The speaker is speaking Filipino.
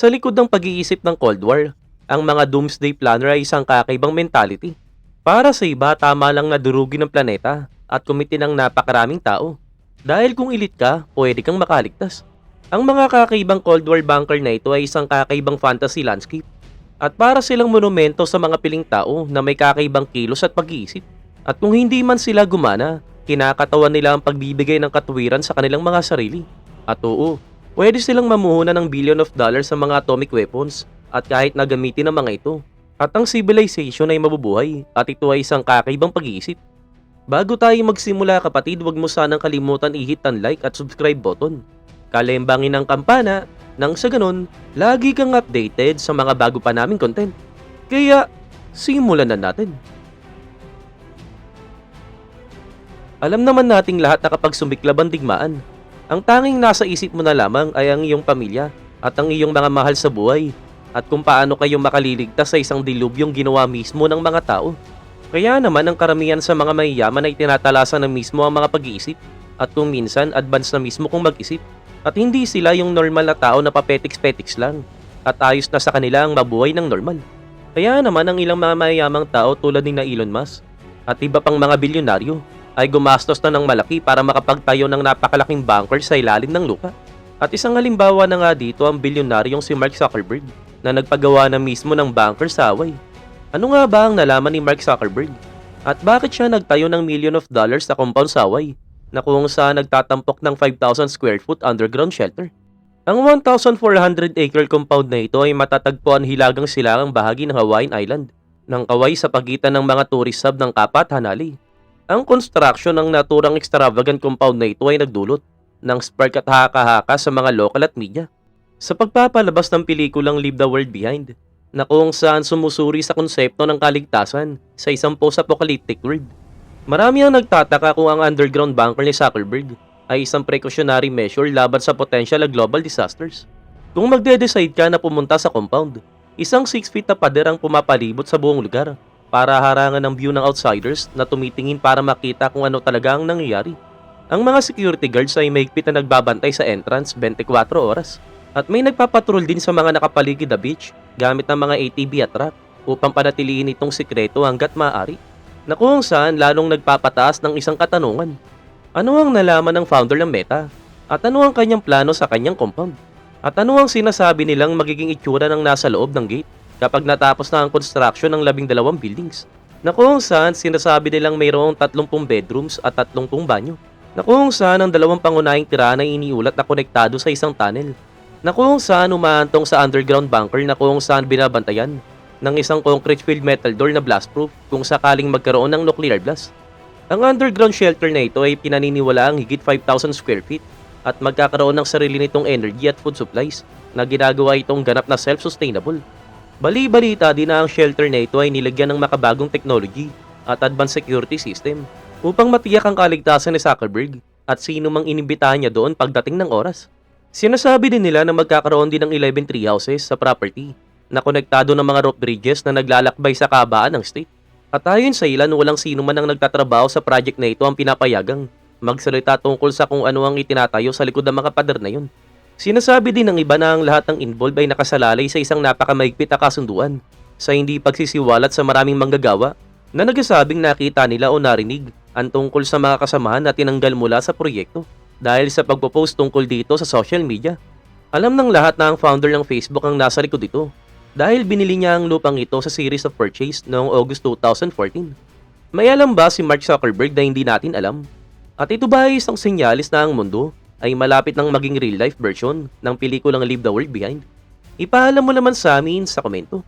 Sa likod ng pag-iisip ng Cold War, ang mga doomsday planner ay isang kakaibang mentality. Para sa iba, tama lang na durugin ng planeta at kumitin ng napakaraming tao. Dahil kung elite ka, pwede kang makaligtas. Ang mga kakaibang Cold War bunker na ito ay isang kakaibang fantasy landscape. At para silang monumento sa mga piling tao na may kakaibang kilos at pag-iisip. At kung hindi man sila gumana, kinakatawan nila ang pagbibigay ng katuwiran sa kanilang mga sarili. At oo, pwede silang mamuhunan ng billion of dollars sa mga atomic weapons at kahit na gamitin ng mga ito. At ang civilization ay mabubuhay at ito ay isang kakaibang pag-iisip. Bago tayo magsimula kapatid, huwag mo sanang kalimutan i-hit ang like at subscribe button. Kalembangin ang kampana nang sa ganun, lagi kang updated sa mga bago pa naming content. Kaya, simulan na natin. Alam naman nating lahat na kapag sumiklab ang digmaan, ang tanging nasa isip mo na lamang ay ang iyong pamilya at ang iyong mga mahal sa buhay at kung paano kayo makaliligtas sa isang dilubyong ginawa mismo ng mga tao. Kaya naman ang karamihan sa mga mayayaman ay tinatalasan na mismo ang mga pag-iisip at kung minsan advance na mismo kung mag-isip at hindi sila yung normal na tao na papetiks-petiks lang at ayos na sa kanila ang mabuhay ng normal. Kaya naman ang ilang mga mayayamang tao tulad ni na Elon Musk at iba pang mga bilyonaryo ay gumastos na ng malaki para makapagtayo ng napakalaking bunker sa ilalim ng lupa. At isang halimbawa na nga dito ang bilyonaryong si Mark Zuckerberg na nagpagawa na mismo ng bunker sa Hawaii. Ano nga ba ang nalaman ni Mark Zuckerberg? At bakit siya nagtayo ng million of dollars sa compound sa Hawaii na kung saan nagtatampok ng 5,000 square foot underground shelter? Ang 1,400 acre compound na ito ay matatagpuan hilagang silangang bahagi ng Hawaiian Island ng kaway sa pagitan ng mga tourist hub ng Kapa at Hanali. Ang construction ng naturang extravagant compound na ito ay nagdulot ng spark at haka-haka sa mga local at media sa pagpapalabas ng pelikulang Leave the World Behind na kung saan sumusuri sa konsepto ng kaligtasan sa isang post-apocalyptic world. Marami ang nagtataka kung ang underground bunker ni Zuckerberg ay isang precautionary measure laban sa potential na global disasters. Kung magde-decide ka na pumunta sa compound, isang 6 feet na pader ang pumapalibot sa buong lugar para harangan ng view ng outsiders na tumitingin para makita kung ano talaga ang nangyayari. Ang mga security guards ay mahigpit na nagbabantay sa entrance 24 oras. At may nagpapatrol din sa mga nakapaligid na beach gamit ng mga ATV at truck upang panatilihin itong sikreto hanggat maaari. Na kung saan lalong nagpapataas ng isang katanungan. Ano ang nalaman ng founder ng Meta? At ano ang kanyang plano sa kanyang compound? At ano ang sinasabi nilang magiging itsura ng nasa loob ng gate kapag natapos na ang construction ng labing dalawang buildings? Na kung saan sinasabi nilang mayroong 30 bedrooms at 30 banyo. Na kung saan ang dalawang pangunahing tirahan ay iniulat na konektado sa isang tunnel na kung saan umaantong sa underground bunker na kung saan binabantayan ng isang concrete filled metal door na blastproof kung sakaling magkaroon ng nuclear blast. Ang underground shelter na ito ay pinaniniwala ang higit 5,000 square feet at magkakaroon ng sarili nitong energy at food supplies na ginagawa itong ganap na self-sustainable. Bali-balita din na ang shelter na ito ay nilagyan ng makabagong technology at advanced security system upang matiyak ang kaligtasan ni Zuckerberg at sino mang inimbitahan niya doon pagdating ng oras. Sinasabi din nila na magkakaroon din ng 11 treehouses sa property na konektado ng mga rope bridges na naglalakbay sa kabaan ng state. At ayon sa ilan, walang sino man ang nagtatrabaho sa project na ito ang pinapayagang magsalita tungkol sa kung ano ang itinatayo sa likod ng mga pader na yun. Sinasabi din ng iba na ang lahat ng involved ay nakasalalay sa isang napakamaigpit na kasunduan sa hindi pagsisiwalat sa maraming manggagawa na nagsasabing nakita nila o narinig ang tungkol sa mga kasamahan na tinanggal mula sa proyekto dahil sa pagpo-post tungkol dito sa social media. Alam ng lahat na ang founder ng Facebook ang nasa likod ito dahil binili niya ang lupang ito sa series of purchase noong August 2014. May alam ba si Mark Zuckerberg na hindi natin alam? At ito ba ay isang senyalis na ang mundo ay malapit ng maging real life version ng pelikulang Leave the World Behind? Ipaalam mo naman sa amin sa komento.